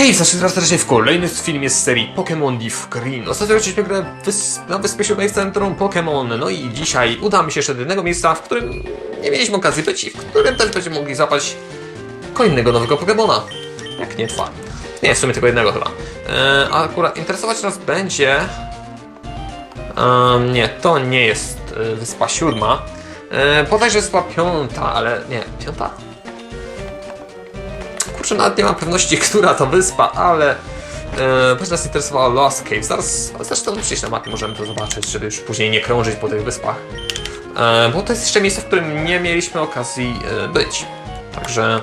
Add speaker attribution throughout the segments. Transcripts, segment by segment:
Speaker 1: Hej, znaczy teraz raczej w kolejny filmie z serii Pokémon Leaf Green. Ostatnio robiliśmy grę na Wyspie Siódmej Centrum Pokémon. No i dzisiaj udamy się jeszcze do jednego miejsca, w którym nie mieliśmy okazji być i w którym też będziemy mogli zapać kolejnego nowego Pokémona. Jak nie dwa. Nie, w sumie tylko jednego chyba. E, a akurat interesować nas będzie... Um, nie, to nie jest e, Wyspa Siódma. E, bodajże Wyspa Piąta, ale nie, Piąta? Kurczę, nawet nie mam pewności, która to wyspa, ale e, będzie nas interesowała Lost Cave. Zaraz, zresztą przejść na mapie możemy to zobaczyć, żeby już później nie krążyć po tych wyspach. E, bo to jest jeszcze miejsce, w którym nie mieliśmy okazji e, być. Także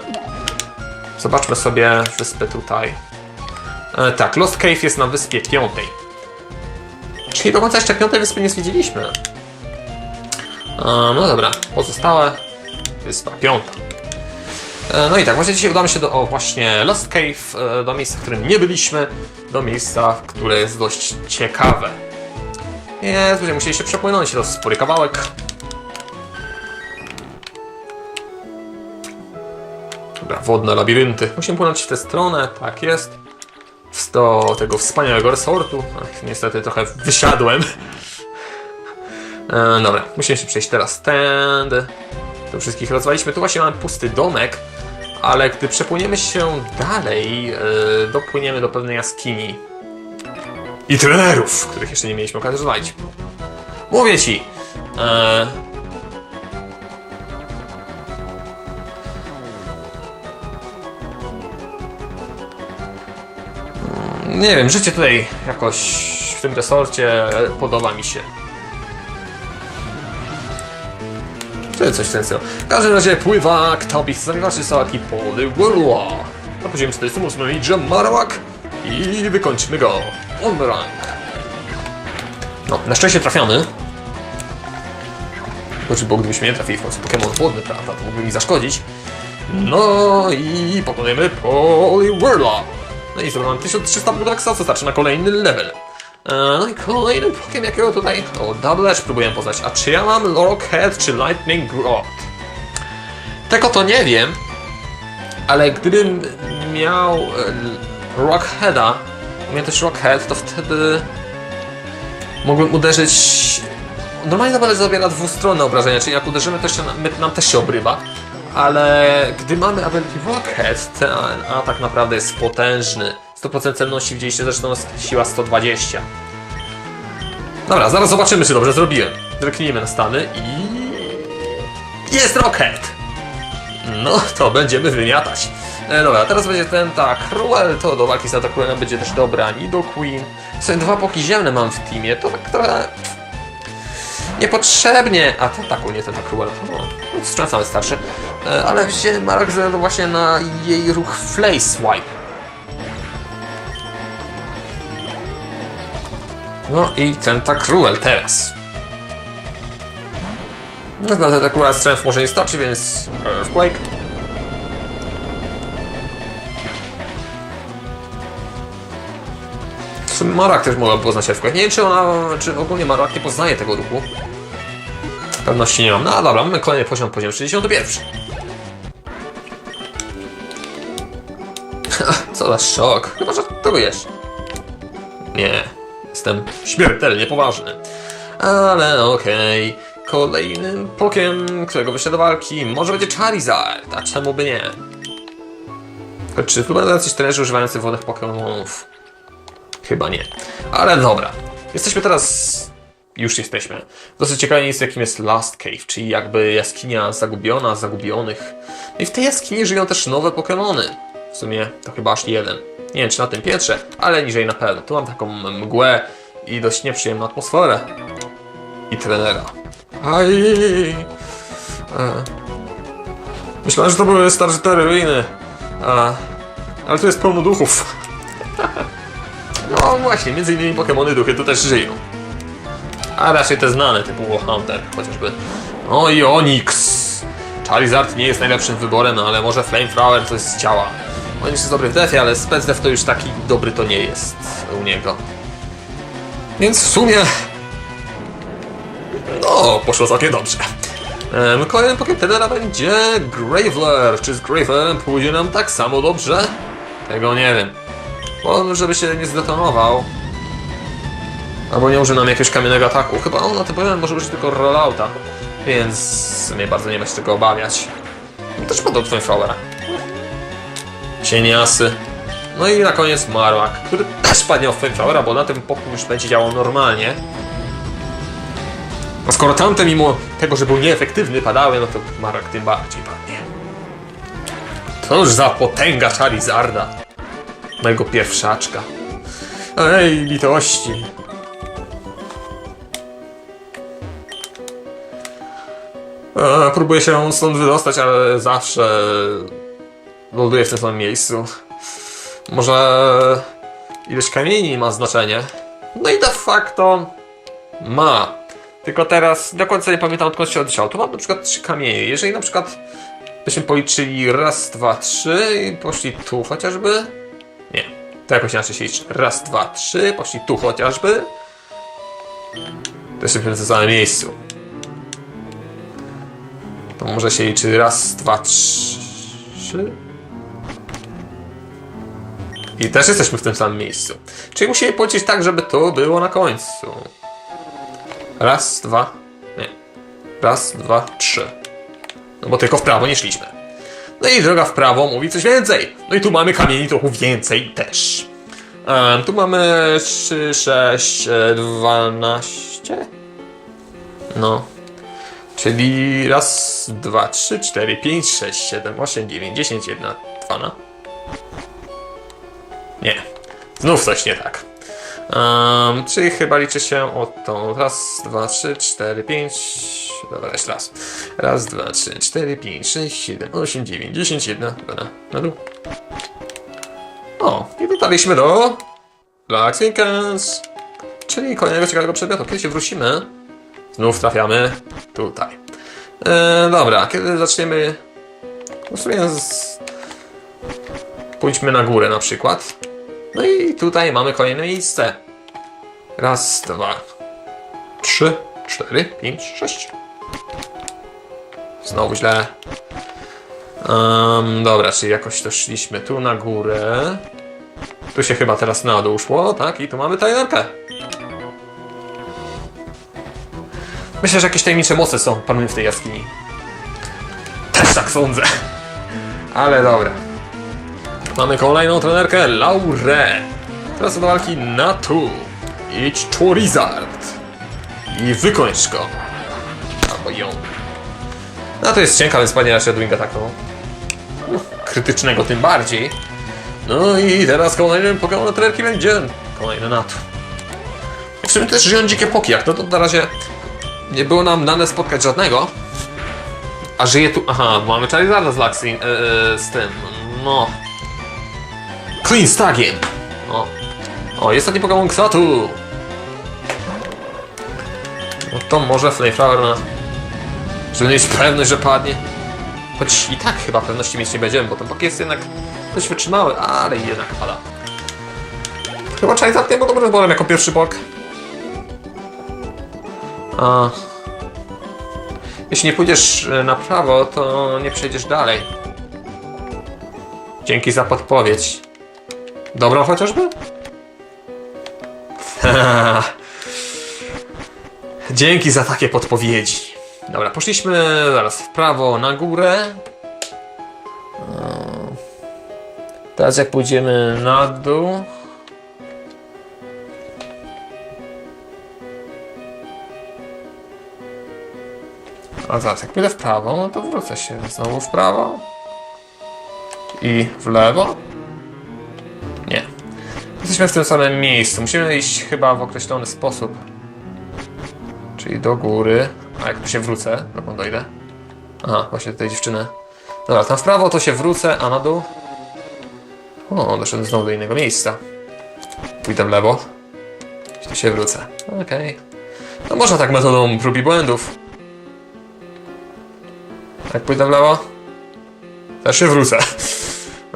Speaker 1: zobaczmy sobie wyspę tutaj. E, tak, Lost Cave jest na wyspie piątej. Czyli do końca jeszcze piątej wyspy nie zwiedziliśmy. E, no dobra, pozostałe wyspa piąta. E, No i tak, właśnie dzisiaj udamy się do o, właśnie Lost Cave, e, do miejsca, w którym nie byliśmy, do miejsca, które jest dość ciekawe. Nie, będziemy musieli się przepłynąć, to spory kawałek. Dobra, wodne labirynty. Musimy płynąć w tę stronę, tak jest. Do tego wspaniałego resortu. Ach, niestety trochę wysiadłem. E, dobra, musimy się przejść teraz tędy. Tu wszystkich rozwaliśmy. Tu właśnie mamy pusty domek, ale gdy przepłyniemy się dalej, yy, dopłyniemy do pewnej jaskini. I trenerów, których jeszcze nie mieliśmy okazji rozwalić. Mówię ci! e, mm, Nie wiem, życie tutaj jakoś w tym resorcie podoba mi się. Czy coś w ten stylu. W każdym razie pływa Ktopis, zagrywaczy sałatki Poli Worła. Na poziomie 48 idzie Marowak i wykończymy go. On rank. No, na szczęście trafiony. Znaczy, bo gdybyśmy nie trafili w końcu Pokémon wodny, prawda, to mógłby mi zaszkodzić. No i pokonujemy Poli Worla. No i zrobimy 1300 budaksa, co starczy na kolejny level. E, No i kolejny Pokémon, jakiego tutaj... O, Double Edge próbuję poznać. A czy ja mam Rockhead czy Lightning Rod? Tego to nie wiem, ale gdybym miał e, Rockheada, umiejętność Rockhead, to wtedy mógłbym uderzyć... Normalnie Double Edge zabiera dwustronne obrażenia, czyli jak uderzymy, to jeszcze nam, nam też się obrywa. Ale gdy mamy Ability Rockhead, ten atak naprawdę jest potężny. 100% celności widzieliście zresztą siła 120. Dobra, zaraz zobaczymy, czy dobrze zrobiłem. Zerknijmy na stany i... Jest Rocket! No, to będziemy wymiatać. E, dobra, teraz będzie ten, tak, Cruel, to do walki z Santa Cruelem będzie też dobra, Nido Queen. Sobie dwa poki ziemne mam w teamie, to tak trochę... Niepotrzebnie, a ten tak, nie ten tak Cruel, no, strzęsamy starszy. E, ale wziąłem Marek właśnie na jej ruch Flay Swipe. No i ten tak Cruel teraz. No na ten akurat strength może nie starczy, więc Earthquake. W sumie Marak też mogła poznać Earthquake. Nie wiem, czy ona, czy ogólnie Marak nie poznaje tego ruchu. Pewności nie mam. No dobra, mamy kolejny poziom, poziom 61. Co za szok. Chyba żartujesz. Nie. Jestem śmiertelnie poważny. Ale okej. Kolejnym pokiem, którego wyszedł do walki, może będzie Charizard, a czemu by nie? Czy chyba jacyś trenerzy używający wodnych Pokémonów? Chyba nie. Ale dobra. Jesteśmy teraz... Już jesteśmy. Dosyć ciekawym miejscu, jakim jest Last Cave, czyli jakby jaskinia zagubiona, zagubionych. I w tej jaskini żyją też nowe Pokémony. W sumie to chyba aż jeden. Nie wiem, czy na tym piętrze, ale niżej na pewno. Tu mam taką mgłę i dość nieprzyjemną atmosferę. I trenera. Aj. E. Myślałem, że to były starżytery ruiny. A. Ale tu jest pełno duchów. No właśnie, między innymi Pokémony duchy tu też żyją. A raczej te znane, typu Hunter chociażby. O i Onix. Charizard nie jest najlepszym wyborem, no ale może Flamethrower coś z ciała. Onix jest dobry w defie, ale Spec Def to już taki dobry to nie jest u niego. Więc w sumie... No, poszło całkiem dobrze. Em, Kolejnym Pokémon będzie Graveler. Czy z Gravelerem pójdzie nam tak samo dobrze? Tego nie wiem. Bo żeby się nie zdetonował. Albo nie użył nam jakiegoś kamiennego ataku. Chyba on na tym poziomie może użyć tylko rollouta. Więc w sumie bardzo nie ma się czego obawiać. Też padł twoim flowera. Cieniasy. No i na koniec Marłak, który też padnie w Flameflowera, bo na tym poku już będzie działał normalnie. A skoro tamte mimo tego, że był nieefektywny padały, no to Marłak tym bardziej padnie. To już za potęga Charizarda. Mojego pierwszaczka. Ej, litości. E, próbuję się stąd wydostać, ale zawsze ląduję w tym samym miejscu. Może ilość kamieni ma znaczenie. No i de facto ma. Tylko teraz do końca nie pamiętam odkąd się oddział. Tu mam na przykład trzy kamienie. Jeżeli na przykład byśmy policzyli raz, dwa, trzy i poszli tu chociażby. Nie, to jakoś inaczej się liczy. Raz, dwa, trzy, poszli tu chociażby. To jesteśmy w tym samym miejscu. To może się liczy raz, dwa, trzy. I też jesteśmy w tym samym miejscu. Czyli musimy policzyć tak, żeby to było na końcu. Raz, dwa, nie. Raz, dwa, trzy. No bo tylko w prawo nie szliśmy. No i droga w prawo mówi coś więcej. No i tu mamy kamieni trochę więcej też. Em, tu mamy 3, 6, 12. No. Czyli raz, dwa, trzy, cztery, pięć, sześć, siedem, osiem, dziewięć, dziesięć, jedna, dwa na. Nie. Znów coś nie tak. Um, czyli chyba liczy się o tą. Raz, dwa, trzy, cztery, pięć. Dobra, jeszcze raz. Raz, dwa, trzy, cztery, pięć, sześć, siedem, osiem, dziewięć, dziesięć, jedna, dwa na, dół. O, i dotarliśmy do Black Sinkers. Czyli kolejnego ciekawego przedmiotu. Kiedy się wrócimy, znów trafiamy tutaj. E, dobra, kiedy zaczniemy. No w sumie z... Pójdźmy na górę na przykład. No i tutaj mamy kolejne miejsce. Raz, dwa, trzy, cztery, pięć, sześć. Znowu źle. Um, dobra, czyli jakoś to szliśmy tu na górę. Tu się chyba teraz na dół szło, tak? I tu mamy tajemkę. Myślę, że jakieś tajemnicze moce są panują w tej jaskini. Też tak sądzę. Ale dobra. Mamy kolejną trenerkę, Laurę. Teraz do walki na tu. Idź Charizard. I wykończ go. Albo ją. No to jest cienka, więc panie raczej Dwing ataku. Krytycznego tym bardziej. No i teraz kolejnym Pokémon trenerki będzie kolejny natu. W sumie też żyją dzikie poki, jak no to na razie nie było nam dane spotkać żadnego. A żyje tu... Aha, mamy Charizarda z Luxin, yy, z tym, no... Clean Stagiem! O, o jest taki Pokémon Ksatu! No to może Flameflower na... Żeby mieć pewność, że padnie. Choć i tak chyba pewności mieć nie będziemy, bo ten pok jest jednak dość wytrzymały, ale jednak pada. Chyba Charizard nie był dobrym wyborem jako pierwszy pok. A... Jeśli nie pójdziesz e, na prawo, to nie przejdziesz dalej. Dzięki za podpowiedź. Dobrą chociażby? Dzięki za takie podpowiedzi. Dobra, poszliśmy zaraz w prawo na górę. Eee, Teraz jak pójdziemy na dół. A zaraz, jak pójdę w prawo, no to wrócę się znowu w prawo. I w lewo. Nie. Jesteśmy w tym samym miejscu. Musimy iść chyba w określony sposób. Czyli do góry. A jak się wrócę, dokąd dojdę? Aha, właśnie tutaj dziewczynę. Dobra, tam w prawo to się wrócę, a na dół? O, doszedłem znowu do innego miejsca. Pójdę w lewo. Tu się wrócę. Okej. No można tak metodą prób i błędów. Jak pójdę w lewo? Też się wrócę.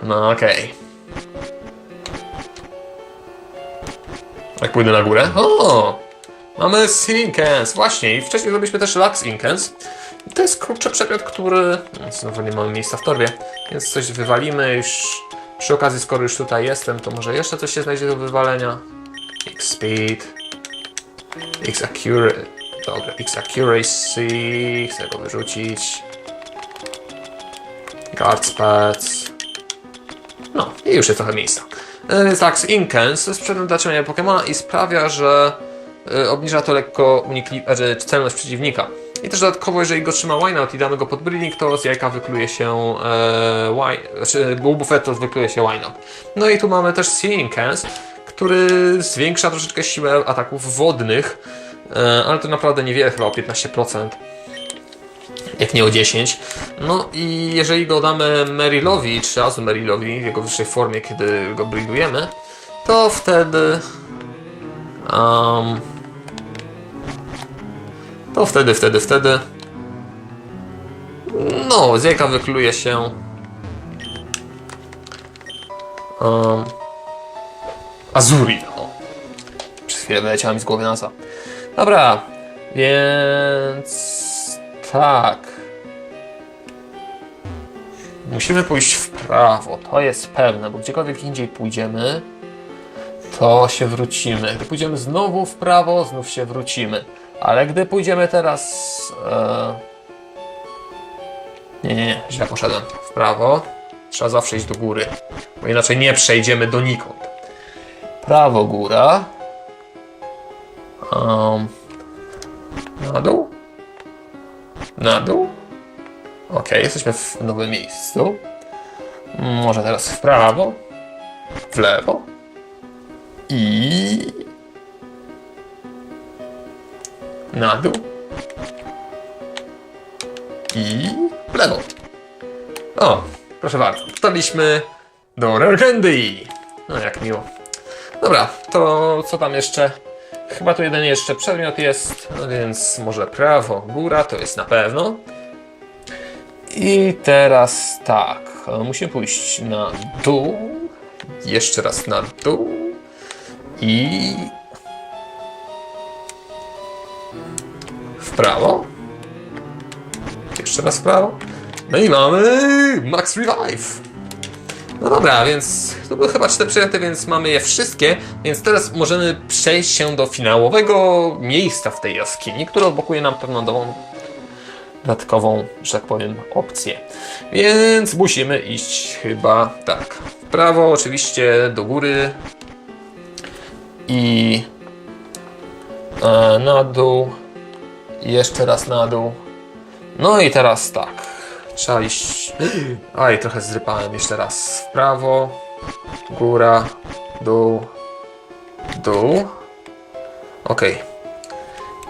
Speaker 1: No okej. Jak pójdę na górę? O! Mamy Sinkens, właśnie. I wcześniej zrobiliśmy też Lux Inkens. To jest kurczę przedmiot, który... no, Znowu nie mamy miejsca w torbie, więc coś wywalimy już Przy okazji, skoro już tutaj jestem, to może jeszcze coś się znajdzie do wywalenia. X speed. X accuracy. Dobra, X accuracy. Chcę go wyrzucić. Pads. No, i już jest trochę miejsca. E, Więc tak, Inkens do leczenia Pokemona i sprawia, że e, obniża to lekko znaczy celność przeciwnika. I też dodatkowo, jeżeli go trzyma Wineout i damy go pod breeding, to z jajka wykluje się e, wine, znaczy wykluje się Wineout. No i tu mamy też Inkens, który zwiększa troszeczkę siłę ataków wodnych, e, ale to naprawdę niewiele, chyba o 15% jak nie o 10. No i jeżeli go damy Merilowi, czy razu Merilowi w jego wyższej formie, kiedy go breedujemy, to wtedy. Um, to wtedy, wtedy, wtedy. No, z jajka wykluje się. Um, Azuri. O. Przez chwilę wyleciała mi z głowy nazwa. Dobra, więc tak. Musimy pójść w prawo, to jest pewne, bo gdziekolwiek indziej pójdziemy, to się wrócimy. Gdy pójdziemy znowu w prawo, znów się wrócimy. Ale gdy pójdziemy teraz. E... Nie, nie, nie, źle poszedłem. W prawo. Trzeba zawsze iść do góry, bo inaczej nie przejdziemy donikąd. Prawo, góra. Um, na dół. Na dół. Ok, jesteśmy w nowym miejscu. Może teraz w prawo, w lewo i na dół i w lewo. O, proszę bardzo, dotarliśmy do Rare Candy. No jak miło. Dobra, to co tam jeszcze? Chyba tu jeden jeszcze przedmiot jest, no więc może prawo, góra, to jest na pewno. I teraz tak, musimy pójść na dół, jeszcze raz na dół i w prawo. Jeszcze raz w prawo. No i mamy Max Revive. No dobra, więc to były chyba cztery przedmioty, więc mamy je wszystkie, więc teraz możemy przejść się do finałowego miejsca w tej jaskini, które odblokuje nam pewną nową dodatkową, że tak powiem, opcję. Więc musimy iść chyba tak. W prawo, oczywiście do góry i e, na dół. Jeszcze raz na dół. No i teraz tak. Trzeba iść. Aj, trochę zrypałem. Jeszcze raz w prawo, góra, dół, dół. Ok.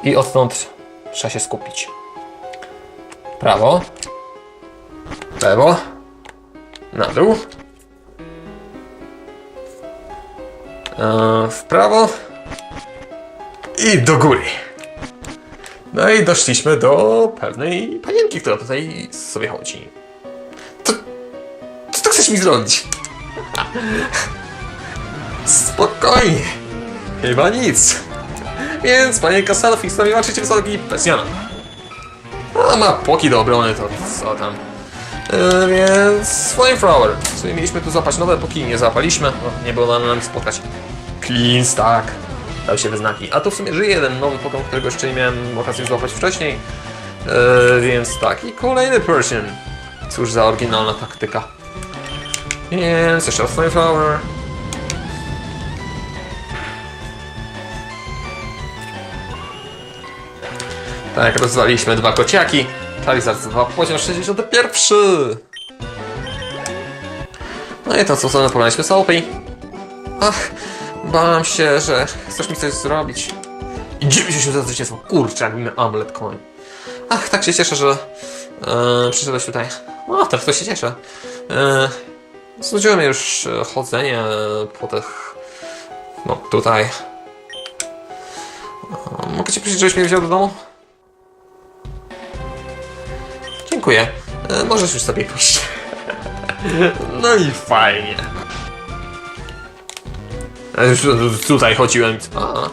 Speaker 1: I odtąd trzeba się skupić. Prawo, lewo, na dół, e, w prawo i do góry. No i doszliśmy do pewnej panienki, która tutaj sobie chodzi. To, co ty chcesz mi zrobić? Spokojnie. Chyba nic. Więc panienka selfie stanowiła trzecie wysoki pensjonat. A ma płoki do obrony, to co tam. Yy, więc Flamethrower. W sumie mieliśmy tu złapać nowe, póki nie złapaliśmy. O, nie było nam spotkać. Clean Stack. Dał się wyznaki. A tu w sumie żyje jeden nowy Pokémon, którego jeszcze nie miałem okazji złapać wcześniej. Yy, więc tak, i kolejny Persian. Cóż za oryginalna taktyka. Więc jeszcze raz Flamethrower. Tak, rozwaliliśmy dwa kociaki. Charizard 2, poziom 61. No i to co, co napomnieliśmy Soapy. Ach, bałam się, że chcesz mi coś zrobić. I 90 za zwycięstwo. Kurczę, jak mi amulet koń. Ach, tak się cieszę, że e, przyszedłeś tutaj. O, teraz to się cieszę. E, Znudziło już e, chodzenie po tych... No, tutaj. Mogę cię prosić, żebyś mnie wziął do domu? Dziękuję. E, możesz już sobie pójść. no i fajnie. Już tutaj chodziłem. A.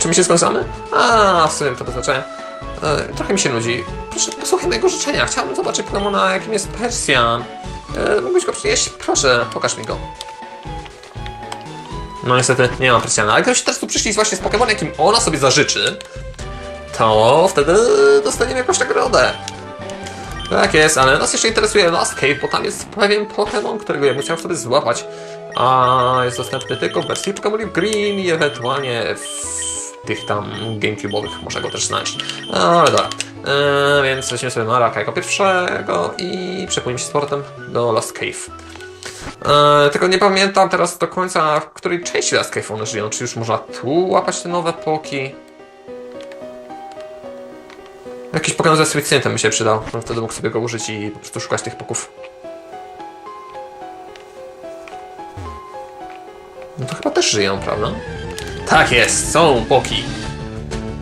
Speaker 1: Czy my się skończymy? A, w sumie to znaczenia. E, trochę mi się nudzi. Proszę, posłuchaj mojego życzenia. Chciałbym zobaczyć Pokemona, jakim jest Persjan. E, mógłbyś go przynieść? Proszę, pokaż mi go. No niestety nie mam Prysiana, ale gdybyście teraz tu przyszli właśnie z Pokémon, jakim ona sobie zażyczy, to wtedy dostaniemy jakąś nagrodę. Tak jest, ale nas jeszcze interesuje Last Cave, bo tam jest pewien Pokémon, którego ja chciał sobie złapać. A jest dostępny tylko w wersji Pokémon Green i ewentualnie w tych tam Gamecube'owych można go też znaleźć. Ale dobra. Eee, więc weźmiemy sobie Maraka jako pierwszego i przepłyniemy się z portem do Last Cave. Eee, tylko nie pamiętam teraz do końca, w której części Last Cave one żyją. Czy już można tu łapać te nowe poki? Jakiś Pokémon ze Switchsentem mi się przydał. Bym wtedy mógł sobie go użyć i po prostu szukać tych poków. No to chyba też żyją, prawda? Tak jest, są poki.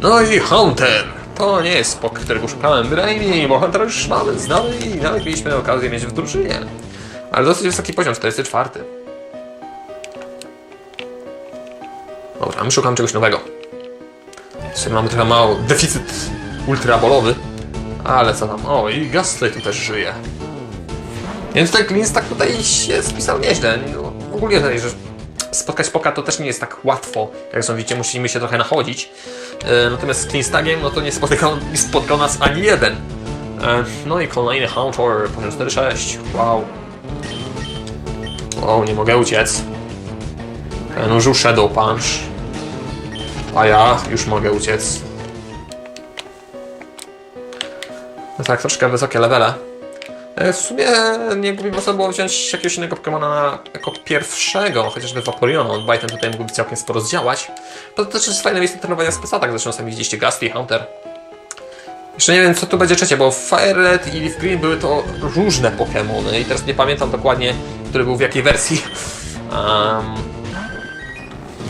Speaker 1: No i Hunter. To nie jest pok, którego szukałem bynajmniej, bo Huntera już mamy, znamy i nawet mieliśmy okazję mieć w drużynie. Ale dosyć wysoki poziom, 44. Dobra, my szukamy czegoś nowego. Dzisiaj mamy trochę mało deficyt ultrabolowy. Ale co tam? O, i Gastly tu też żyje. Więc ten Klins tak tutaj się spisał nieźle. No, ogólnie, że spotkać poka to też nie jest tak łatwo. Jak sądzicie, musimy się trochę nachodzić. E, natomiast z Klinstagiem, no to nie spotkał, nie spotkał nas ani jeden. E, no i kolejny Hunter, poziom 4-6. Wow. Wow, nie mogę uciec. Ten użył Shadow Punch. A ja już mogę uciec. Tak, troszkę wysokie levele. E, W sumie nie głupi można było wziąć jakiegoś innego Pokemona na- jako pierwszego, chociażby Vaporeon, on Bajtem tutaj mógłby całkiem sporo zdziałać. To też jest fajne miejsce trenowania z pesatak, zresztą sami widzieliście Gastly, Hunter. Jeszcze nie wiem co tu będzie trzecie, bo Fire Red i Leaf Green były to różne Pokemony i teraz nie pamiętam dokładnie, który był w jakiej wersji. Em,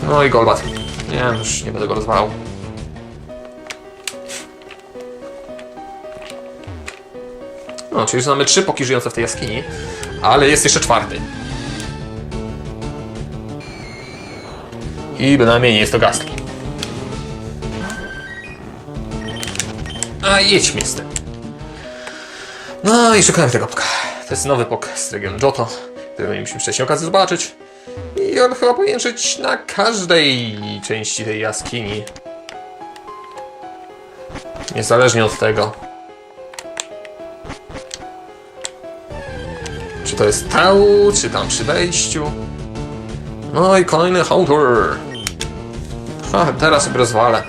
Speaker 1: no i Golbat. Nie wiem, już nie będę go rozwalał. No, czyli już mamy trzy poki żyjące w tej jaskini, ale jest jeszcze czwarty. I bynajmniej nie jest to Gastly. A jedźmy z tym. No i szukamy tego poka. To jest nowy pok z regionu Johto, który mieliśmy wcześniej okazję zobaczyć. I on chyba powinien żyć na każdej części tej jaskini. Niezależnie od tego. Czy to jest tał, czy tam przy wejściu. No i kolejny Hunter. Ha, teraz sobie rozwalę.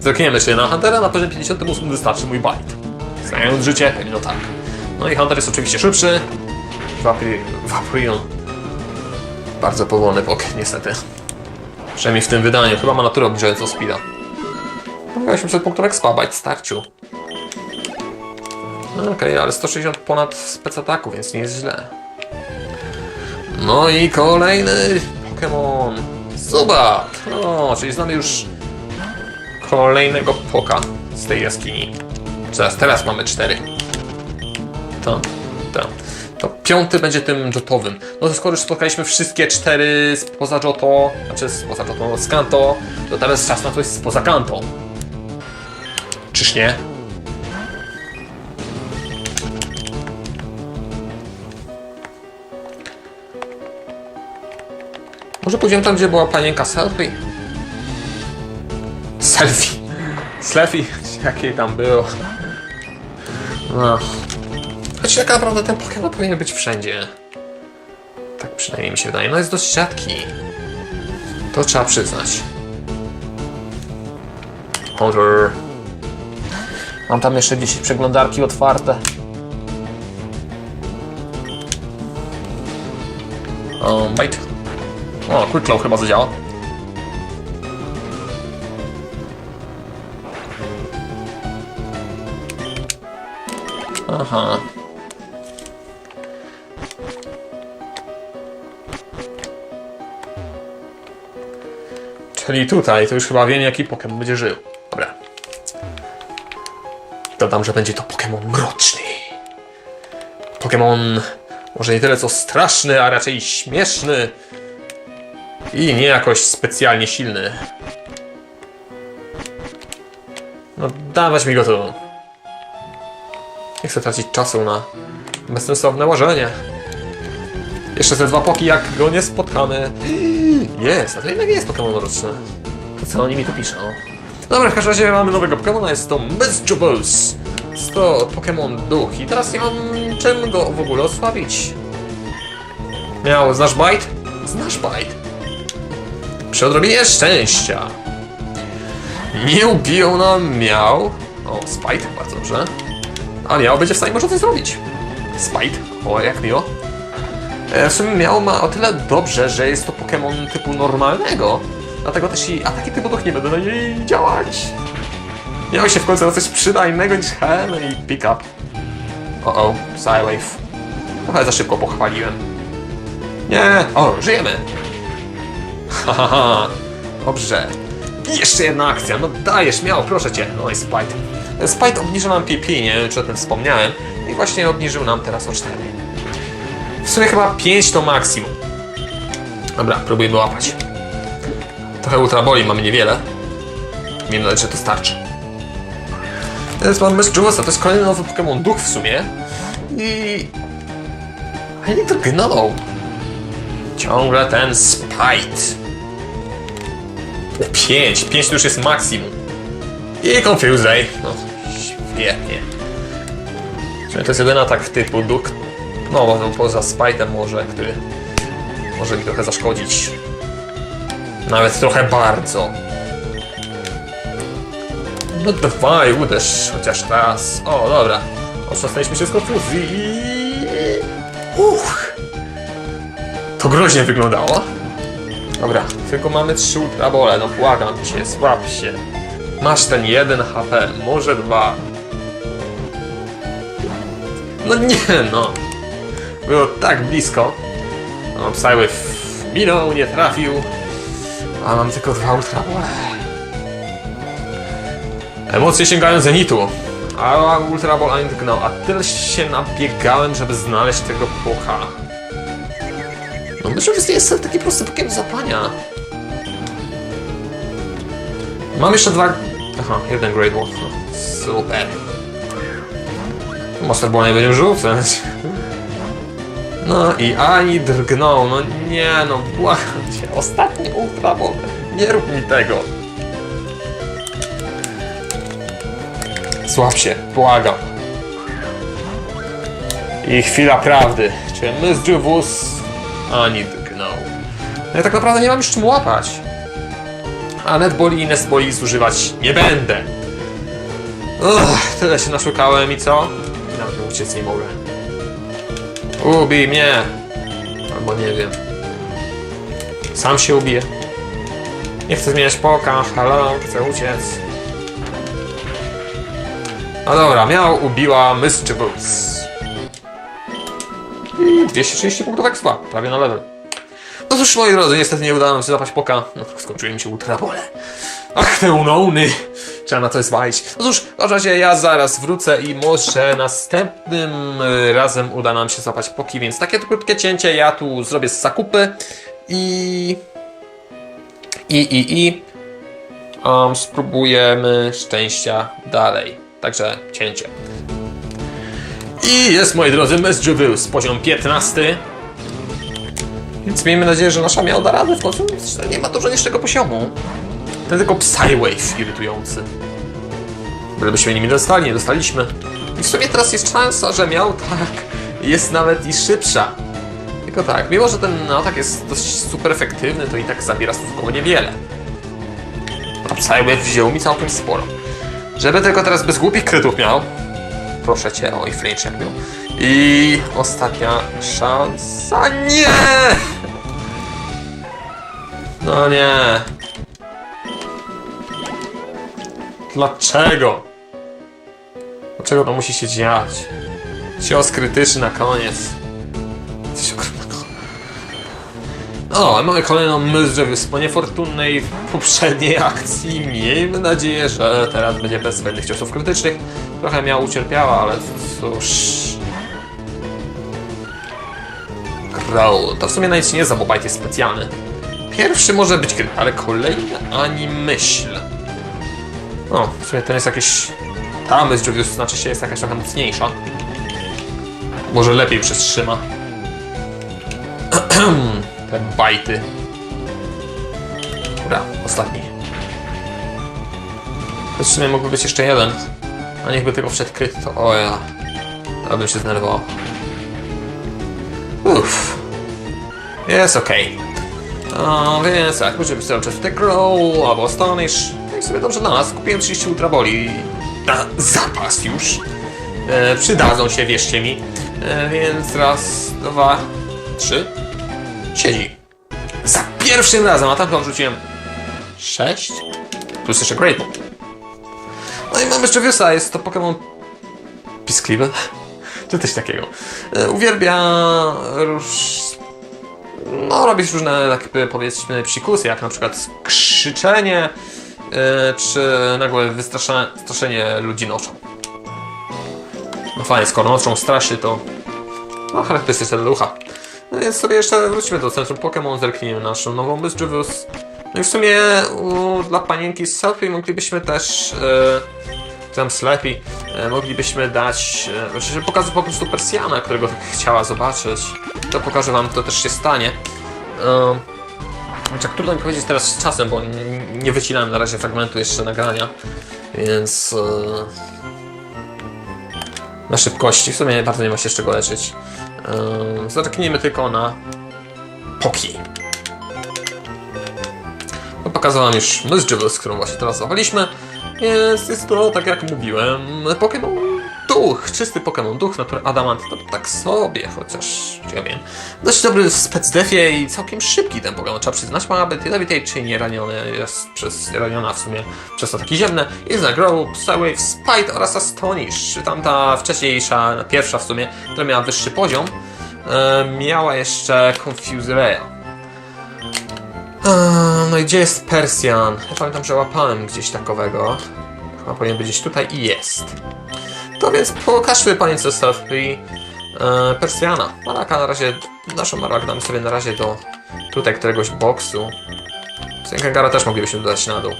Speaker 1: Zerkniemy, czy na Huntera na poziomie 58 wystarczy mój bite. Znając życie, no tak. No i Hunter jest oczywiście szybszy. Vaporeon. Bardzo powolny pok, niestety. Przynajmniej w tym wydaniu. Chyba ma naturę obniżającą speeda. No 800 punktów expa, bite starciu. No Okej, ale 160 ponad specataku, więc nie jest źle. No i kolejny Pokémon Zubat! O, czyli znamy już kolejnego poka z tej jaskini. Teraz, teraz mamy cztery. To, to. To piąty będzie tym Jotowym. No to skoro już spotkaliśmy wszystkie cztery spoza Joto, znaczy spoza Joto, z Kanto, to teraz czas na coś spoza Kanto. Czyż nie? Może pójdziemy tam, gdzie była panienka selfie? Selfie. Selfie, jakie tam było. No. Choć tak naprawdę ten Pokémon powinien być wszędzie. Tak przynajmniej mi się wydaje. No jest dość rzadki. To trzeba przyznać. Hunter. Mam tam jeszcze 10 przeglądarki otwarte. O, bite. O, Quick Claw chyba zadziała. Aha. Czyli tutaj, to już chyba wiem jaki Pokémon będzie żył. Dobra. Dodam, że będzie to Pokémon mroczny. Pokémon może nie tyle co straszny, a raczej śmieszny. I nie jakoś specjalnie silny. No dawać mi go tu. Nie chcę tracić czasu na Bezsensowne łożenie. Jeszcze te dwa poki, jak go nie spotkamy. Jest, a to jednak jest Pokémon roczny. To co oni mi tu piszą? Dobra, w każdym razie mamy nowego Pokémona, jest to Mischievous. Jest to Pokémon Duch i teraz nie mam czym go w ogóle osłabić. Miał, znasz Bite? Znasz Bite. Przy odrobinie szczęścia. Nie ubiją nam miał. O, Spite, bardzo dobrze. A miał będzie w stanie może coś zrobić. Spite, o jak miło. E, W sumie miał ma o tyle dobrze, że jest to Pokémon typu normalnego. Dlatego też i ataki typu duch nie będą na niej działać. Miał się w końcu na coś przyda innego niż Hel i Pick Up. O o, Psywave. Trochę za szybko pochwaliłem. Nie, o, żyjemy. Hahaha, dobrze. I jeszcze jedna akcja, no dajesz, miał, proszę cię. No i Spite. Spite obniżył nam PP, nie wiem czy o tym wspomniałem. I właśnie obniżył nam teraz o 4. W sumie chyba 5 to maksimum. Dobra, próbujmy łapać. Trochę ultraboli mamy niewiele. Miejmy nadzieję, że to starczy. Teraz mamy Mischievousa, to jest kolejny nowy Pokémon Duch w sumie. I... A nie drgnął. Ciągle ten Spite. 5, 5 to już jest maksimum. I Confusey. No, świetnie. W sumie to jest jeden atak typu Duch. No, no poza Spite'em może, który może mi trochę zaszkodzić. Nawet trochę bardzo. No dawaj, uderz chociaż raz. O, dobra. Otrzasnęliśmy się z konfuzji i... Uch. To groźnie wyglądało. Dobra, tylko mamy trzy ultrabole, no błagam cię, słab się. Masz ten jeden HP, może dwa. No nie no. Było tak blisko. No, Psywave minął, nie trafił. A mam tylko dwa ultrabole. Emocje sięgają zenitu. A Ultra Ball ani no, a tyle się nabiegałem, żeby znaleźć tego pucha. No to jest taki prosty Pokémon zapania. Mam jeszcze dwa... Aha, jeden Great Wolf. No, super. Monster Ball nie będziemy rzucać. No i ani drgnął, no nie no, błagam cię. Ostatni Ultra Ball. Nie rób mi tego. Słab się, błagam. I chwila prawdy. Czy Mischievous ani drgnął. No ja tak naprawdę nie mam już czym łapać. A netboli i nestboli zużywać nie będę. Tyle się naszukałem i co? Nawet uciec nie mogę. Ubij mnie! Albo nie wiem. Sam się ubiję. Nie chcę zmieniać poka, halo, chcę uciec. No dobra, miał, ubiła Mischievous. I 230 punktów ekstra, prawie na level. No cóż, moi drodzy, niestety nie udało nam się zapać poka. No, skończyły mi się ultrapole. Ach, te unowny! Trzeba na to zwalić. No cóż, w każdym razie ja zaraz wrócę i może następnym razem uda nam się zapać poki, więc takie krótkie cięcie ja tu zrobię z zakupy i... I, i, i... Um, spróbujemy szczęścia dalej. Także cięcie. I jest, moi drodzy, Mischievous, poziom 15. Więc miejmy nadzieję, że nasza miała da radę w końcu. Nie ma dużo niższego poziomu. Ten tylko Psywave irytujący. Bylebyśmy nimi dostali, nie dostaliśmy. I w sumie teraz jest szansa, że miał tak. Jest nawet i szybsza. Tylko tak, mimo że ten atak jest dość super efektywny, to i tak zabiera stosunkowo niewiele. A Psywave wziął mi całkiem sporo. Żeby tylko teraz bez głupich krytów miał. Proszę cię, o i flinch jak miał. I ostatnia szansa. Nie! No nie. Dlaczego? Dlaczego to musi się dziać? Cios krytyczny na koniec. O, mamy kolejną Mischievous po niefortunnej poprzedniej akcji. Miejmy nadzieję, że teraz będzie bez zbędnych ciosów krytycznych. Trochę miała ucierpiała, ale cóż... Growl. To w sumie się nie za, bo bajt jest specjalny. Pierwszy może być kryt, ale kolejny ani myśl. O, w sumie ten jest jakiś... Ta Mischievous znaczy się jest jakaś trochę mocniejsza. Może lepiej przetrzyma. Te bajty. Dobra, ostatni. W sumie mógłby być jeszcze jeden. A niechby tylko wszedł kryt, o ja. Bym się zdenerwował. Uff. Jest okej. No więc tak, możemy sobie przez The Grow albo Astonish. No i sobie dobrze dla nas. Kupiłem 30 ultraboli na zapas już. E, przydadzą się, wierzcie mi. E, więc raz, dwa, trzy. Siedzi. Za pierwszym razem, a tamtą rzuciłem 6. Plus jeszcze Great Ball. No i mamy jeszcze Wiusa, jest to Pokémon piskliwy. Czy coś takiego. E, Uwielbia róż... No, robić różne, jakby powiedzmy, psikusy, jak na przykład krzyczenie, e, czy nagłe wystraszenie straszenie ludzi noczą. No fajnie, skoro nocą straszy, to no, charakterystyczne ducha. No więc sobie jeszcze wrócimy do centrum Pokémon, zerkniemy na naszą nową Mischievous. No i w sumie u, dla panienki z Selfie moglibyśmy też, e, tam Sleepy, e, moglibyśmy dać, e, znaczy, że pokażę po prostu Persjana, którego tak chciała zobaczyć. To pokażę wam, to też się stanie. E, Chociaż jak trudno mi powiedzieć teraz z czasem, bo nie wycinałem na razie fragmentu jeszcze nagrania, więc e, na szybkości, w sumie bardzo nie ma się z czego leczyć. E, tylko na Poki. No, Pokazałam już Mischievous, którą właśnie teraz złapaliśmy. Jest, jest to, tak jak mówiłem, Pokémon Duch, czysty Pokémon Duch, natury Adamant, tak sobie, chociaż, ja wiem. Dość dobry w specdefie i całkiem szybki ten Pokémon, trzeba przyznać, ma Levitate, nie raniony, jest przez, raniona w sumie przez ataki ziemne, jest na Grow, Psywave, Spite oraz Astonish, tamta wcześniejsza, pierwsza w sumie, która miała wyższy poziom, e, miała jeszcze Confuse Ray. No i gdzie jest Persjan? Ja pamiętam, że łapałem gdzieś takowego. Chyba powinien być gdzieś tutaj i jest. To więc pokażmy panie co e, Persjana. Maraka na razie, naszą Marakę damy sobie na razie do tutaj któregoś boksu. Senkengara też moglibyśmy dodać na dół.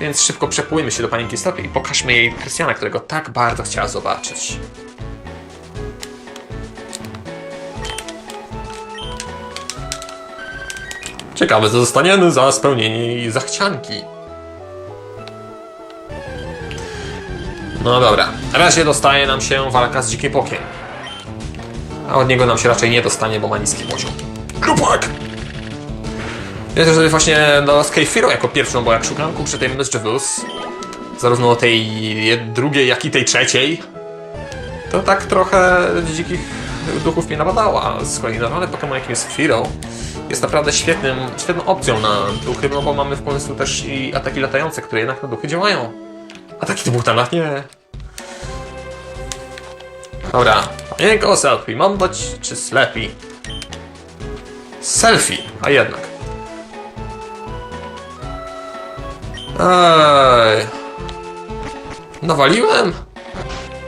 Speaker 1: Więc szybko przepłyjmy się do panienki Stopy i pokażmy jej Persjana, którego tak bardzo chciała zobaczyć. Ciekawe, co zostaniemy za spełnienie jej zachcianki. No dobra, razie dostaje nam się walka z dzikim pokiem. A od niego nam się raczej nie dostanie, bo ma niski poziom. Grupak! Ja też sobie właśnie do Skyfiro jako pierwszą, bo jak szukałem ku przy tej Mischievous, zarówno tej drugiej, jak i tej trzeciej, to tak trochę dzikich duchów mnie nabadało, a z kolei normalny Pokémon jakim jest Firo jest naprawdę świetnym, świetną opcją na duchy, no bo mamy w końcu też i ataki latające, które jednak na duchy działają. Ataki typu tanach nie. Dobra, jego selfie, mam dać czy slepi? Selfie, a jednak. Ej. Nawaliłem?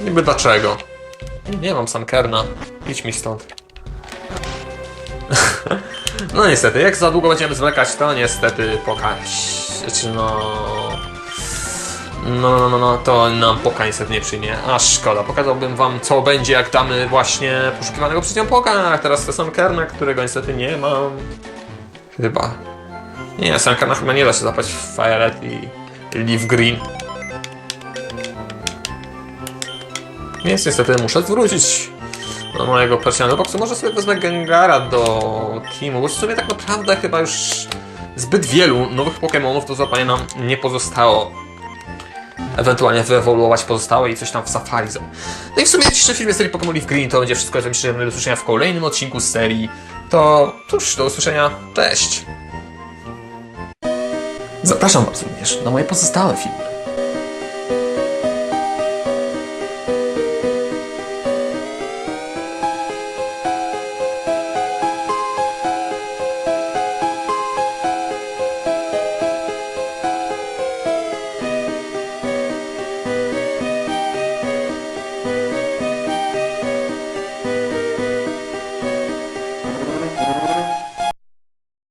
Speaker 1: Niby dlaczego? Nie mam Sankerna. Idź mi stąd. no niestety, jak za długo będziemy zwlekać, to niestety pokaś. Czy no... No, no, no, no, to nam poka niestety nie przyjmie. A szkoda, pokazałbym wam co będzie jak damy właśnie poszukiwanego przez nią poka. A teraz to Sankerna, którego niestety nie mam. Chyba. Nie, Sankerna chyba nie da się zapać w Firelet i Leaf Green. Więc niestety muszę zwrócić do mojego personalnego boksu. Może sobie wezmę Gengara do teamu, bo w sumie tak naprawdę chyba już zbyt wielu nowych Pokémonów do złapania nam nie pozostało. Ewentualnie wyewoluować pozostałe i coś tam w Safari. Zone. No i w sumie dzisiejszy film z serii Pokémon Leaf Green to będzie wszystko. Ja myślę, do usłyszenia w kolejnym odcinku z serii. To cóż, do usłyszenia. Cześć! Zapraszam Was również na moje pozostałe filmy.